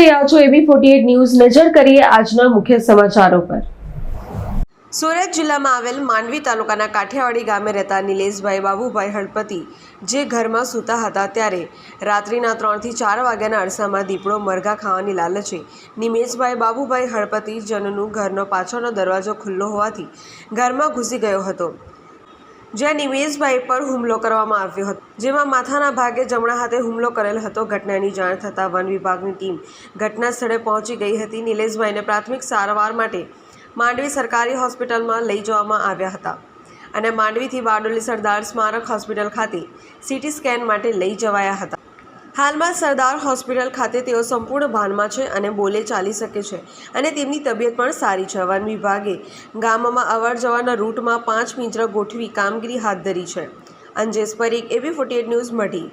રહ્યા છો એબી forty news. નજર કરીએ આજના મુખ્ય સમાચારો પર. સુરત જિલ્લામાં આવેલ માંડવી તાલુકાના કાઠિયાવાડી ગામે રહેતા નિલેશભાઈ બાબુભાઈ હળપતિ, જે ઘરમાં સૂતા હતા ત્યારે રાત્રિના ત્રણથી ચાર વાગ્યાના અરસામાં દીપડો મરઘા ખાવાની લાલચે નિમેશભાઈ બાબુભાઈ હળપતિ જનનું ઘરનો પાછળનો દરવાજો ખુલ્લો હોવાથી ઘરમાં ઘૂસી ગયો હતો. જ્યાં નિમેશભાઈ પર હુમલો કરવામાં આવ્યો હતો, જેમાં માથાના ભાગે જમણા હાથે હુમલો કરેલ હતો. ઘટનાની જાણ થતાં વન વિભાગની ટીમ ઘટના સ્થળે પહોંચી ગઈ હતી. નિલેશભાઈને પ્રાથમિક સારવાર માટે માંડવી સરકારી હોસ્પિટલમાં લઈ જવામાં આવ્યા હતા અને માંડવીથી બારડોલી સરદાર સ્મારક હોસ્પિટલ ખાતે સીટી સ્કેન માટે લઈ જવાયા હતા. હાલમાં સરદાર હોસ્પિટલ ખાતે તેઓ સંપૂર્ણ ભાનમાં છે અને બોલે ચાલી શકે છે અને તેમની તબિયત પણ સારી છે. વન વિભાગે ગામમાં અવર જવરના રૂટમાં પાંચ પિંજરા ગોઠવી કામગીરી હાથ ધરી છે. Anjesh Parikh A B forty news Madhi.